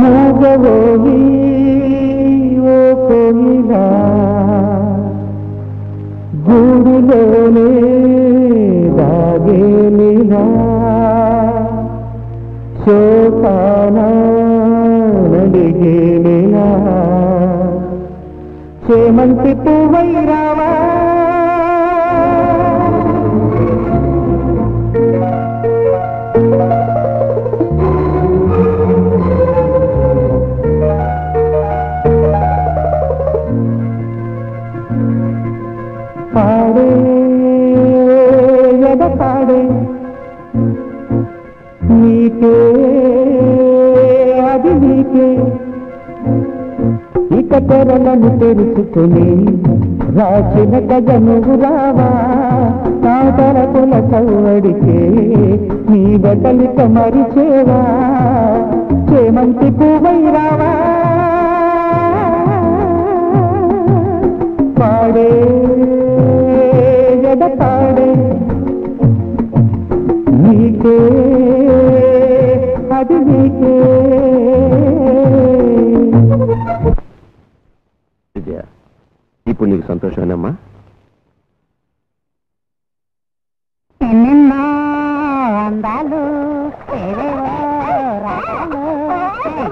మూగవేలి ఓ కోయిలా గూడులోనే దాగేలిలా శోకాన చేమంతి పువ్వై రావా నీకే అది నీకే. ఇక తెరలను తెరుచుకుని రాచిన గగనుగు రావా. నా కాదరకుల చౌవడికే నీ బట్టలిక మరిచేవా. చేమంతి పువ్వై రావా. అది నీకే విజయ ఇప్పుడు నీకు సంతోషమేనమ్మా? ఎన్నెన్నో అందాలు ఏవేవో రాగాలు. ఏయ్,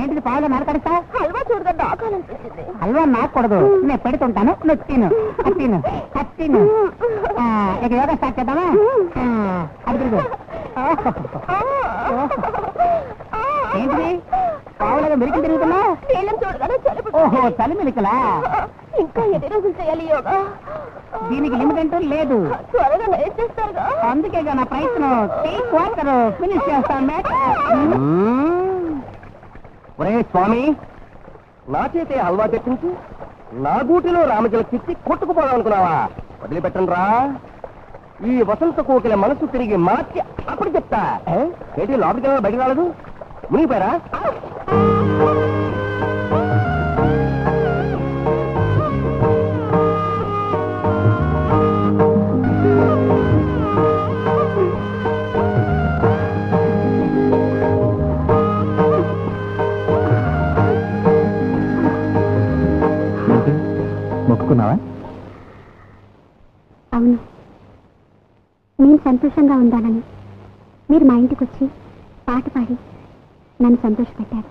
ఏంటిది పావులో నరకడతా హల్వా చూడగా ఆకాలనిపించింది హల్వా నాకూడదు నేను పెడుతుంటాను. నువ్వు తిను. అది తిను. అది తిను. ఆ, ఇక యోగా స్టార్ట్ చేద్దామా? ఆ, అది తిరుగు. ఏంటిది? పావులుగా మెరికి తిరుగుతున్నా? నీళ్ళని చూడగానే చలి ఓహో చలి మెలికలా ఇంకా ఎన్ని రోజులు చేయాలి యోగా? దీనికి లిమిట్ అంటూ లేదు. త్వరగా నయం చేస్తారుగా అందుకే నా ప్రయత్నం. టేక్ వాటర్ ఫినిష్ చేస్తాను మేడం ఒరే స్వామి నా చేతే హల్వా తెప్పించి నా గూటిలో రామజలకిచ్చి కొట్టుకుపోదాం అనుకున్నావా వదిలిపెట్టండి రా ఈ వసంత కోకిల మనసు తిరిగి మార్చి అప్పుడు చెప్తా. ఏంటి లోపలికి వెళ్ళాలి బయటికి రాలేదు? మునిగిపోయారా? మొక్కుకున్నావా? అవును. నేను సంతోషంగా ఉండాలని. మీరు మా ఇంటికి వచ్చి పాట పాడి నన్ను సంతోషపెట్టారు.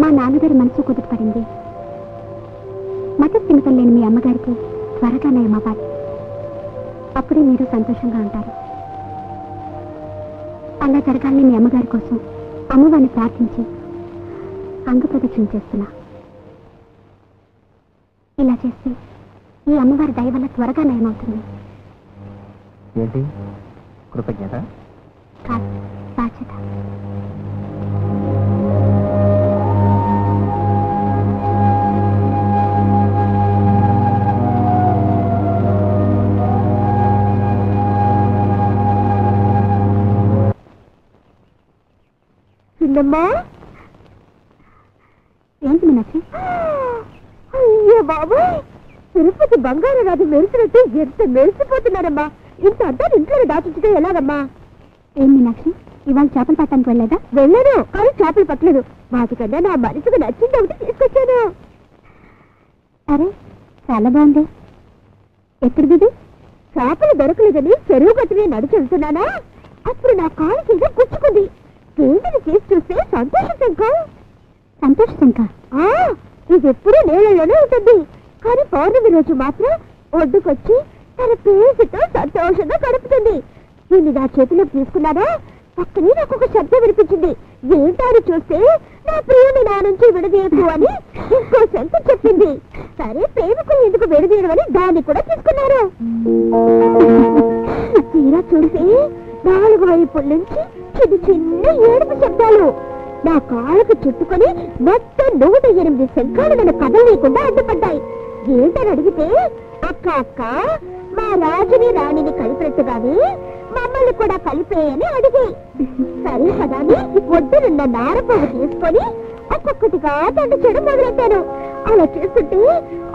మా నాన్నగారి మనసు కుదుటపడింది. మతస్థిమితం లేని మీ అమ్మగారికి త్వరగా నయమవ్వాలి అప్పుడే మీరు సంతోషంగా ఉంటారు. అలా జరగాలని మీ అమ్మగారి కోసం అమ్మవారిని ప్రార్థించి అంగప్రదక్షిణ చేస్తున్నా. ఇలా చేస్తే ఈ అమ్మవారి దయ వల్ల త్వరగా నయమవుతుంది. ఏంటి కృతజ్ఞత కాదు బాధ్యత చిన్నమ్మా ఏంటి మీనాక్షి అయ్యో బాబోయ్ తిరుపతి బంగారు రాజు మెరిసినట్టు ఎంత మెరిసిపోతున్నారమ్మా ఇంత అద్దాలు ఇంట్లో దాచుంటే ఎలాగమ్మా? ఏం మీనాక్షి? ఇవాళ చేపలు పట్టడానికి వెళ్ళలేదా? వెళ్ళాను కానీ చేపలు పట్టలేదు. వాటికన్నా నా మనసుకు నచ్చింది ఒకటి తీసుకొచ్చాను. అరే చాలా బాగుంది. ఎక్కడిది చేపలు దొరకలేదని చెరువు గట్టునే నడిచి వెళ్తున్నానా? అప్పుడు నా కాలు కింద గుచ్చుకుంది. ఏంటిని చేసి చూస్తే సంతోష శంఖం సంతోష్ ఆ, ఇది ఎప్పుడూ నీళ్ళలోనే ఉంటుంది. కానీ పౌర్ణమి రోజు మాత్రం ఒడ్డుకొచ్చి తన పేరుతో సంతోషంగా గడుపుతుంది. నేను నా చేతిలోకి తీసుకున్నానా? పక్కనే నాకు ఒక శబ్దం వినిపించింది. ఏంటారు చూస్తే నా ప్రియుని నా నుంచి విడదీయకు అని ఇంకో శంకు చెప్పింది. సరే ప్రేమికులు ఎందుకు విడదీయడం అని దాన్ని కూడా తీసుకున్నారు. తీరా చూస్తే నాలుగు వైపుల నుంచి చిన్న చిన్న ఏడుపు శబ్దాలు. నా కాళ్ళకు చుట్టుకొని మొత్తం నూట ఎనిమిది శంఖాలు నన్ను కదలలేకుండా అడ్డుపడ్డాయి. ఏంటని అడిగితే అక్క అక్క మా రాజుని రాణిని కలిపినట్టుగానే మమ్మల్ని కూడా కలిపేయని అడిగి. సరే కదాని ఒడ్డునున్న నారపువ్వు తీసుకొని ఒక్కొక్కటిగా దండచడం మొదలెట్టాను. అలా చేస్తుంటే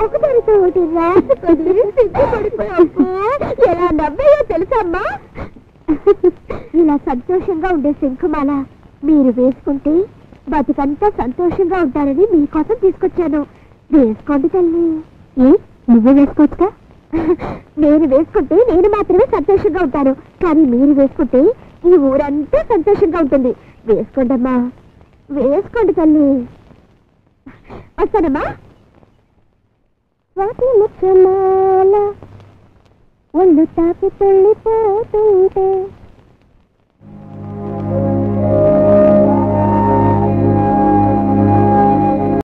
ఒకదానితో ఒకటి రాసుకొని ఎలా నవ్వాయో తెలుసా అమ్మా ఇలా సంతోషంగా ఉండే శంఖమాల మీరు వేసుకుంటే బతికంతా సంతోషంగా ఉంటారని మీకోసం తీసుకొచ్చాను. వేసుకోండి తల్లి. ఏ? నువ్వే వేసుకోవచ్చుగా నేను వేసుకుంటే నేను మాత్రమే సంతోషంగా ఉంటాను. కానీ మీరు వేసుకుంటే ఈ ఊరంతా సంతోషంగా ఉంటుంది. వేసుకోండి అమ్మా. వేసుకోండి తల్లి. వస్తానమ్మా. వాటి ముచ్చమాల ఒళ్ళు తాకి తుళ్ళిపోతుంటే